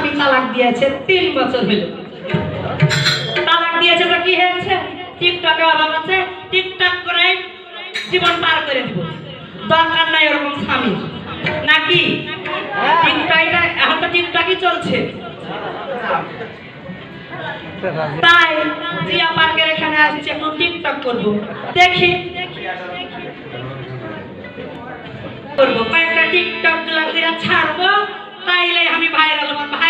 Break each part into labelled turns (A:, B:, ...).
A: স্বামী তালাক দিয়েছে তিন বছর হলো। তালাক দিয়েছে তো কি হয়েছে? টিকটকে অভাব আছে, টিকটক করে জীবন পার করে দিব। দরকার নাই ওরকম স্বামী। নাকি? এখন তো টিকটকই চলছে। তাই জিয়া পার্কের এখানে আসছে, একটু টিকটক করব। দেখি। করব। কয়েকটা টিকটকগুলা ছাড়বো, তাইলে আমি ভাইরাল হব। ভাইরাল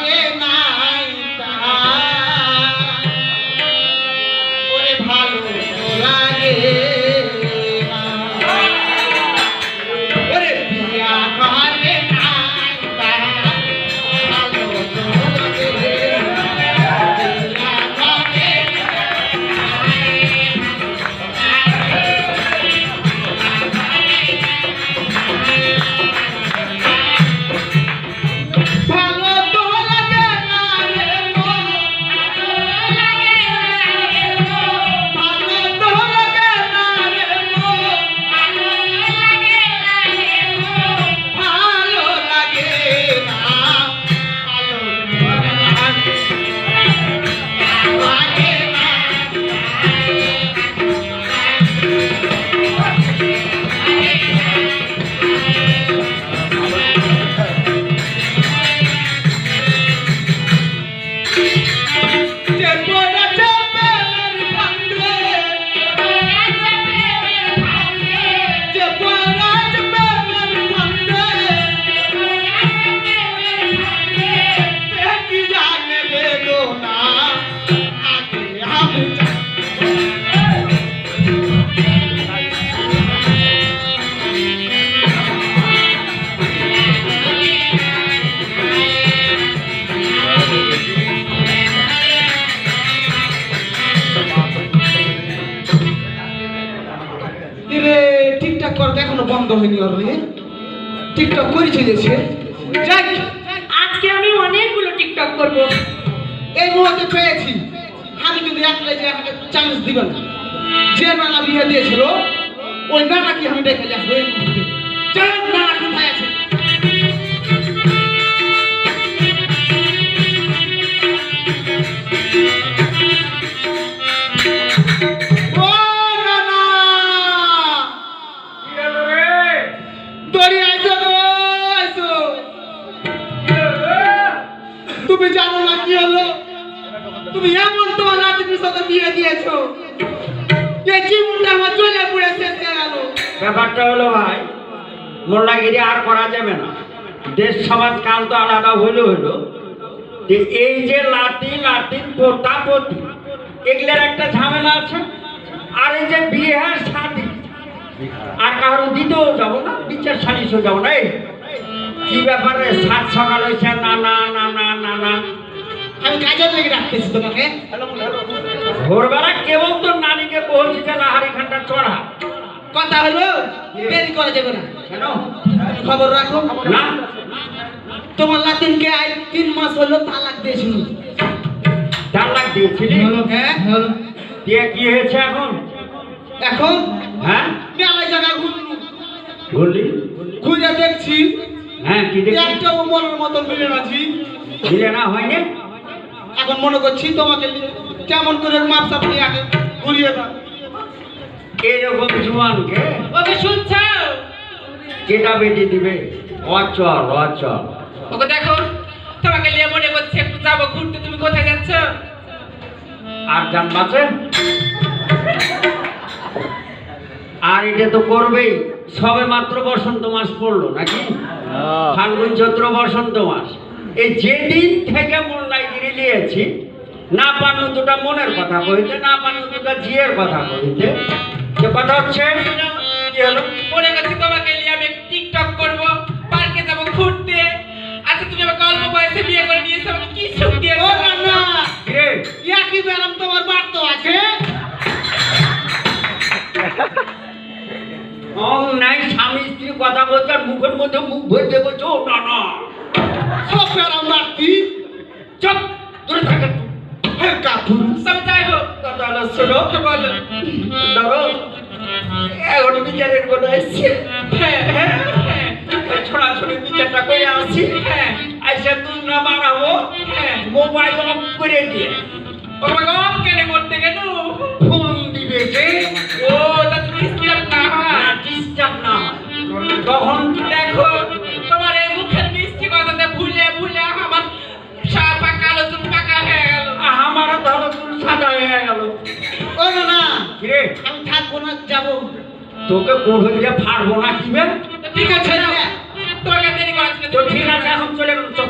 B: রে টিকটক করে চলেছে যাই
A: আজকে আমি অনেকগুলো টিকটক করব।
B: এই মুহূর্তে পেয়েছি। আমি কিন্তু একলাই যে আমাকে চান্স দিবেন যে নানা বিয়ে দিয়েছিল, ওই নানাকে আমি দেখে যাব। তুমি জানো না কি হলো? তুমি এমন তোমার নাতির সাথে বিয়ে দিয়েছ। এই জীবনটা আমার চলে পড়ে শেষ গেল।
C: ব্যাপারটা হলো ভাই, মোল্লাগিরি আর করা যাবে না। দেশ, সমাজ, কাল তো আলাদা, হইল হইল। যে এই যে লাতি লাতিন পোতা, পতি, এগুলোর একটা ঝামেলা আছে। আর এই যে বিয়ে সাথী, আর কারও দিতেও যাব না, বিচার সালিশও যাব না, এই। কি ব্যাপারে? সাত সকাল হয়েছে না না না না না না।
B: আমি কাজের লেগে রাখতেছি তোমাকে?
C: ভোরবেলা কেবল তো নারীকে পৌঁছেছে না হাড়ি খানটা চড়া।
B: কথা হলো দেরি করা যাবে না।
C: কেন?
B: খবর রাখো।
C: না।
B: তোমার লাতিনকে আজ তিন মাস হলো তালাক দিয়েছিল।
C: চার লাখ দিয়েছিলি
B: হ্যাঁ।
C: দিয়ে কি হয়েছে এখন?
B: এখন?
C: হ্যাঁ?
B: মেলায় জায়গায় ঘুরলি? ঘুরে দেখছি।
C: হ্যাঁ কি দেখি?
B: একটা মিলে
C: না হয়নি?
B: এখন মনে করছি তোমাকে কেমন করে মাপ সাপ আগে ঘুরিয়ে দাও।
C: এরকম জুয়ানকে
A: ওকে শুনছ?
C: বেটি দিবে? অচল অচল।
A: ওকে দেখো তোমাকে নিয়ে মনে করছে একটু যাব ঘুরতে। তুমি কোথায় যাচ্ছ?
C: আর আর এটা তো করবেই। সবে মাত্র বসন্ত মাস পড়ল নাকি? ফাল্গুন চৈত্র বসন্ত মাস। এই যেদিন থেকে মোল্লাইগিরি নিয়েছি না পারল দুটা মনের কথা কইতে না পারল দুটা জিয়ের কথা কইতে যে কথা হচ্ছে কি হলো?
A: মনে করছি তোমাকে নিয়ে আমি টিকটক করব পার্কে যাব ঘুরতে। আচ্ছা তুমি আমাকে অল্প বয়সে বিয়ে করে নিয়েছো আমাকে কি সুখ দিয়ে
B: ও না ব্যারাম তোমার বাড়তো আছে।
C: নাই স্বামী স্ত্রী কথা বলছে আর মুখের মধ্যে মুখ ভরতে বলছে না না। দূরে থাকে
B: হে কাপুর
C: তবে যাই হোক এখন বিচারের এসছে। হ্যাঁ হ্যাঁ হ্যাঁ। ছোড়াছড়ি বিচারটা করে আসছি হ্যাঁ আইসা তুই না মারাবো হ্যাঁ মোবাইল অফ করে দিয়ে
D: গপ কেনে করতে গেল।
C: ফোন দিবে তখন
D: দেখো তোমার এই মুখের মিষ্টি কথাতে ভুলে ভুলে আমার সাপা কালো চুল পাকা হয়ে গেল।
C: আমারও ধরো চুল সাদা হয়ে গেল।
B: ও না
C: কিরে?
B: আমি থাকব না যাব।
C: তোকে কোভিড দিয়ে ফাড়বো না
D: কিবে ঠিক আছে তোকে দেরি করাচ্ছি
C: তো ঠিক আছে এখন চলে গেল চল।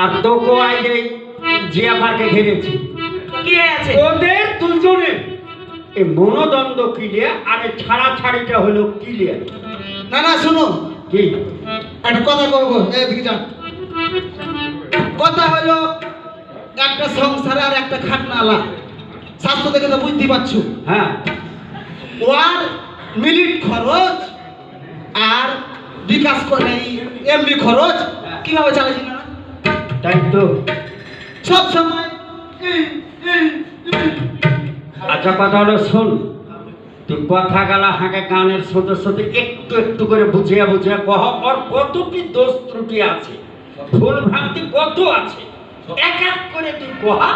C: আর তোকে এই জিয়া পার্কে ঘিরেছি।
A: কি হয়েছে
C: ওদের দুজনে এই মনোদ্বন্দ্ব ক্লিয়ার আর এই ছাড়া ছাড়িটা হলো ক্লিয়ার
B: না না শোনো।
C: কি?
B: একটা কথা বলব এদিকে যান। কথা হলো একটা সংসারে আর একটা খাটনালা। স্বাস্থ্য দেখে তো বুঝতে পারছ।
C: হ্যাঁ।
B: ওয়ার মিলিট খরচ আর বিকাশ করে এমনি খরচ কীভাবে চালাচ্ছি? না
C: তাই তো?
B: সব সময়।
C: আচ্ছা কথা হলো শোন। তুই কথা গালা হাঁকে গানের সাথে সাথে একটু একটু করে বুঝিয়া বুঝিয়া কহ ওর কত কি দোষ ত্রুটি আছে? ভুল ভ্রান্তি কত আছে? এক এক করে তুই কহা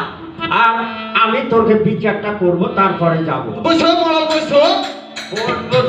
C: আর আমি তোরকে বিচারটা করব তারপরে যাব। যে